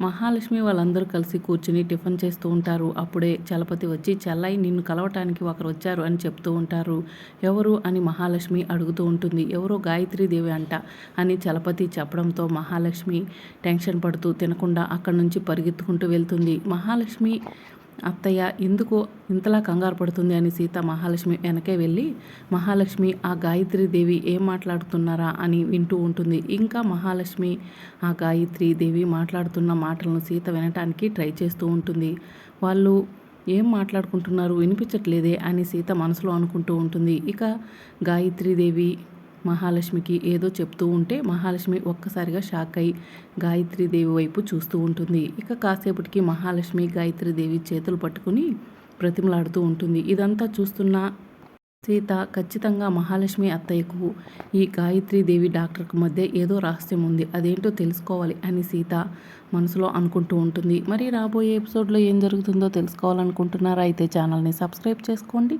మహాలక్ష్మి వాళ్ళందరూ కలిసి కూర్చుని టిఫిన్ చేస్తూ ఉంటారు. అప్పుడే చలపతి వచ్చి చెల్లై నిన్ను కలవటానికి ఒకరు వచ్చారు అని చెప్తూ ఉంటారు. ఎవరు? అని మహాలక్ష్మి అడుగుతూ ఉంటుంది. ఎవరో దేవి అంట అని చలపతి చెప్పడంతో మహాలక్ష్మి టెన్షన్ పడుతూ తినకుండా అక్కడి నుంచి పరిగెత్తుకుంటూ వెళ్తుంది. మహాలక్ష్మి అత్తయ్య ఎందుకు ఇంతలా కంగారు పడుతుంది అని సీత మహాలక్ష్మి వెనకే వెళ్ళి మహాలక్ష్మి ఆ దేవి ఏం మాట్లాడుతున్నారా? అని వింటూ ఉంటుంది. ఇంకా మహాలక్ష్మి ఆ దేవి మాట్లాడుతున్న మాటలను సీత వినటానికి ట్రై చేస్తూ ఉంటుంది. వాళ్ళు ఏం మాట్లాడుకుంటున్నారు? వినిపించట్లేదే? అని సీత మనసులో అనుకుంటూ ఉంటుంది. ఇక గాయత్రీదేవి మహాలక్ష్మికి ఏదో చెప్తూ ఉంటే మహాలక్ష్మి ఒక్కసారిగా షాక్ అయి గాయత్రీదేవి వైపు చూస్తూ ఉంటుంది. ఇక కాసేపటికి మహాలక్ష్మి గాయత్రీదేవి చేతులు పట్టుకుని ప్రతిమలాడుతూ ఉంటుంది. ఇదంతా చూస్తున్న సీత ఖచ్చితంగా మహాలక్ష్మి అత్తయ్యకు ఈ గాయత్రీదేవి డాక్టర్కు మధ్య ఏదో రహస్యం ఉంది. అదేంటో తెలుసుకోవాలి అని సీత మనసులో అనుకుంటూ ఉంటుంది. మరి రాబోయే ఎపిసోడ్లో ఏం జరుగుతుందో తెలుసుకోవాలనుకుంటున్నారా? అయితే ఛానల్ని సబ్స్క్రైబ్ చేసుకోండి.